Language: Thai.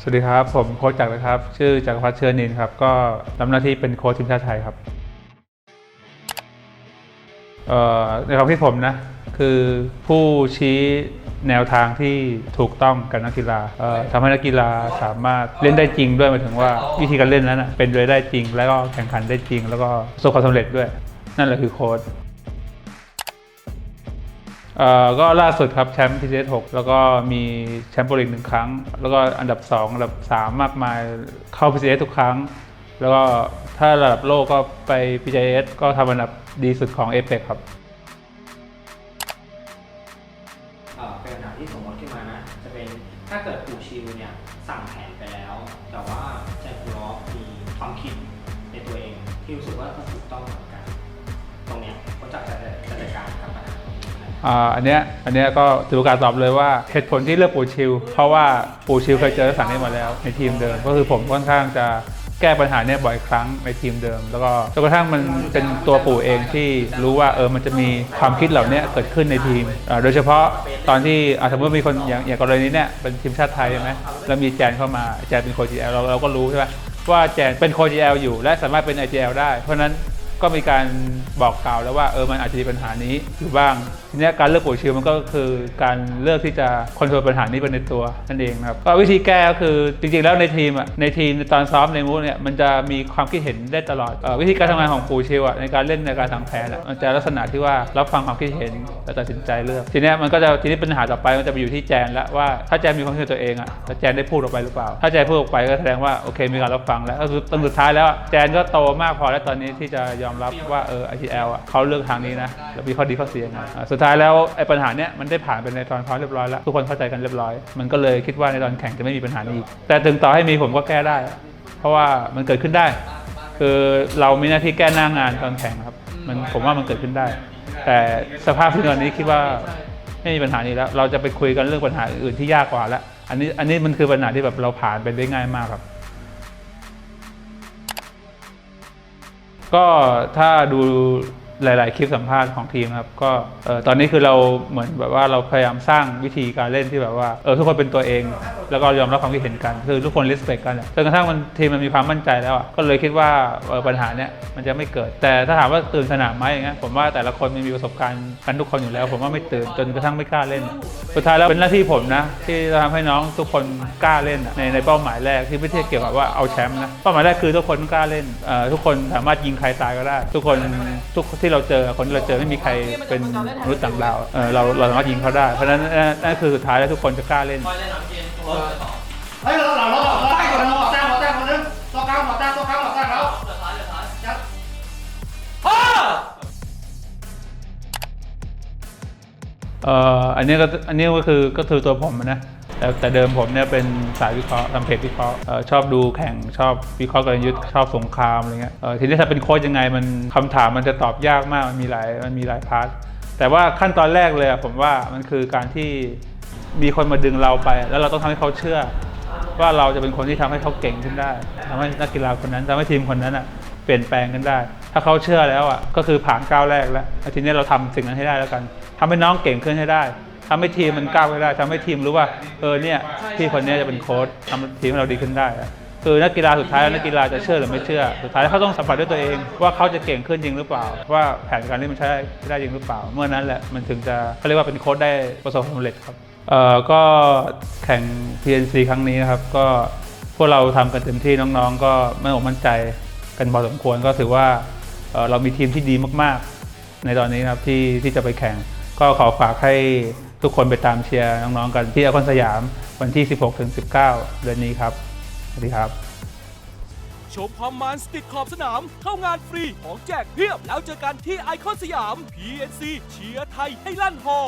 สวัสดีครับ ผมโค้ชจักรนะครับ ชื่อจักรพัฒน์เชื้อนินครับ ก็รับหน้าที่เป็นโค้ชทีมชาติไทยครับในความคิดผมนะ คือผู้ชี้แนวทางที่ถูกต้องกับนักกีฬาเอ่อทำให้นักกีฬาสามารถเล่นได้จริงด้วยหมายถึงว่าวิธีการเล่นนั้นนะเป็นไปได้จริง แล้วก็แข่งขันได้จริง แล้วก็ประสบความสำเร็จด้วย นั่นแหละคือโค้ช เอ่อก็ล่าสุดครับแชมป์ PCS 6แล้วก็มีแชมป์โปรลีกหนึ่งครั้ง แล้วก็อันดับ 2 อันดับ 3 มากมายเข้า PCS ทุกครั้ง แล้วก็ถ้าระดับโลกก็ไป PCS ก็ทำอันดับดีสุดของ a p e c ครับ เอ่อเป็นปัญหาที่สมมติขึ้นมานะ จะเป็นถ้าเกิดปู่ชิวเนี่ยสั่งแผนไปแล้ว แต่ว่าแจ็คคูลอฟมีความคิดในตัวเองที่รู้สึกว่ามันถูกต้องเหมือนกัน อันเนี้ยอันเนี้ยก็ถือโอกาสตอบเลยว่าเหตุผลที่เลือกปูชิลเพราะว่าปูชิลเคยเจอลักษะนี้มาแล้วในทีมเดิม ก็คือผมค่อนข้างจะแก้ปัญหาเนี้ยบ่อยครั้งในทีมเดิม แล้วก็จนกระทั่งมันเป็นตัวปู่เองที่รู้ว่าเออมันจะมีความคิดเหล่านี้เกิดขึ้นในทีมโดยเฉพาะตอนที่สมมติมีคนอย่างอย่างกรณีเนี้ยเป็นทีมชาติไทยใช่ไหมแล้วมีแจนเข้ามาแจนเป็นโค้ช GL เราเราก็รู้ใช่ไหมว่าแจนเป็นโค้ช GL อยู่ และสามารถเป็น IGL ได้เพราะนั้น ก็มีการบอกกล่าวแล้วว่าเออมันอาจจะมีปัญหานี้อยู่บ้างทีนี้การเลือกปู่ชิวมันก็คือการเลือกที่จะคอนโทรลปัญหานี้ไปในตัวนั่นเองนะครับก็วิธีแก้ก็คือจริงๆแล้วในทีมอะในทีมตอนซ้อมในมูฟเนี่ยมันจะมีความคิดเห็นได้ตลอดออวิธีการทำงานของปู่ชิวอะในการเล่นในการสังแผนอะมันจะลักษณะที่ว่ารับฟังความคิดเห็นแล้วตัดสินใจเลือก ทีนี้มันก็จะทีนี้ปัญหาต่อไปมันจะไปอยู่ที่แจนแล้วว่าถ้าแจนมีความคิดเห็นตัวเองอะแล้วแจนได้พูดออกไปหรือเปล่า ถ้าแจนพูดออกไปก็แสดงว่าโอเคมีการรับฟังแล้วก็คือตอนสุดท้ายแล้วแจนก็โตมากพอแล้วตอนนี้ที่จะยอมรับว่าเออ ITL อะเขาเลือกทางนี้นะแล้วมีข้อดีข้อเสียงไงอะสุดท้ายแล้วไอ้ปัญหาเนี้ยมันได้ผ่านไปในตอนซ้อเรียบร้อยแล้วทุกคนเข้าใจกันเรียบร้อย มันก็เลยคิดว่าในตอนแข่งจะไม่มีปัญหานี้อีกแต่ถึงต่อให้มีผมก็แก้ได้ เพราะว่ามันเกิดขึ้นได้ คือเรามีหน้าที่แก้หน้างานตอนแข่งครับ มันผมว่ามันเกิดขึ้นได้ แต่สภาพที่ตอนนี้คิดว่าไม่มีปัญหานี้แล้ว เราจะไปคุยกันเรื่องปัญหาอื่นที่ยากกว่าแล้วอันนี้อันนี้มันคือปัญหาที่แบบเราผ่านไปได้ง่ายมากครับ ก็ถ้าดู หลาย ๆ คลิปสัมภาษณ์ของทีมครับก็เออตอนนี้คือเราเหมือนแบบว่าเราพยายามสร้างวิธีการเล่นที่แบบว่าเออทุกคนเป็นตัวเอง แล้วก็ยอมรับความคิดเห็นกัน คือทุกคนรีสเปคกันอะจนกระทั่งมันทีมมันมีความมั่นใจแล้วอะก็เลยคิดว่าเออปัญหาเนี้ยมันจะไม่เกิด แต่ถ้าถามว่าตื่นสนามไหมอย่างเงี้ยผมว่าแต่ละคนมันมีประสบการณ์กันทุกคนอยู่แล้ว ผมว่าไม่ตื่นจนกระทั่งไม่กล้าเล่น สุดท้ายแล้วเป็นหน้าที่ผมนะ ที่จะทำให้น้องทุกคนกล้าเล่นอะในในเป้าหมายแรกที่ไม่ใช่เกี่ยวกับว่าเอาแชมป์นะเป้าหมายแรกคือทุกคนกล้าเล่นเอ่อทุกคนสามารถยิงใครตายก็ได้ ทุกคนทุกทที่เราเจอคนที่เราเจอไม่มีใครเป็นมนุษย์ต่างดาวเออเราเราสามารถยิงเขาได้ เพราะฉะนั้นนั่นคือสุดท้ายแล้วทุกคนจะกล้าเล่นเฮ้ยเราเราเราเราใต้ก่อนเราแต้มเราแต้มคนนึงตัวกลางหัวแต้มตัวกลางหัวแต้มแล้วยัดเอ่ออันนี้ก็อันนี้ก็คือก็คือตัวผมนะ แต่เดิมผมเนี่ยเป็นสายวิเคราะห์ทำเพจวิเคราะห์ชอบดูแข่งชอบวิเคราะห์กลยุทธ์ชอบสงครามอะไรเงี้ยทีนี้ถ้าเป็นโค้ชยังไงมันคำถามมันจะตอบยากมากมันมีหลายมันมีหลายพาร์ทแต่ว่าขั้นตอนแรกเลยผมว่ามันคือการที่มีคนมาดึงเราไป แล้วเราต้องทำให้เขาเชื่อ ว่าเราจะเป็นคนที่ทำให้เขาเก่งขึ้นได้ทำให้นักกีฬาคนนั้นทำให้ทีมคนนั้นอะเปลี่ยนแปลงกันได้ ถ้าเขาเชื่อแล้วอะก็คือผ่านก้าวแรกแล้วทีนี้เราทำสิ่งนั้นให้ได้แล้วกันทำให้น้องเก่งขึ้นให้ได้ ทำให้ทีมมันก้าวไปได้ทำให้ทีมรู้ว่าเออเนี่ยพี่คนนี้จะเป็นโค้ชทำทีมเราดีขึ้นได้คือนักกีฬาสุดท้ายแล้วนักกีฬาจะเชื่อหรือไม่เชื่อ สุดท้ายเขาต้องสัมผัสด้วยตัวเอง ว่าเขาจะเก่งขึ้นจริงหรือเปล่า ว่าแผนการเล่นมันใช้ได้จริงหรือเปล่า เมื่อนั้นแหละมันถึงจะเขาเรียกว่าเป็นโค้ชได้ประสบความสำเร็จครับเอ่อก็แข่ง PNC ครั้งนี้นะครับก็พวกเราทำกันเต็มที่น้องๆ ก็ไม่อกมั่นใจกันพอสมควรก็ถือว่าเอ่อเรามีทีมที่ดีมากๆ ในตอนนี้นะครับที่ที่จะไปแข่ง ก็ขอฝากให้ ทุกคนไปตามเชียร์น้องๆกันที่ไอคอนสยามวันที่ 16-19 เดือนนี้ครับ สวัสดีครับ ชมความมันสติดขอบสนาม เข้างานฟรีของแจกเพียบแล้วเจอกันที่ไอคอนสยาม PNC เชียร์ไทยให้ลั่นฮอ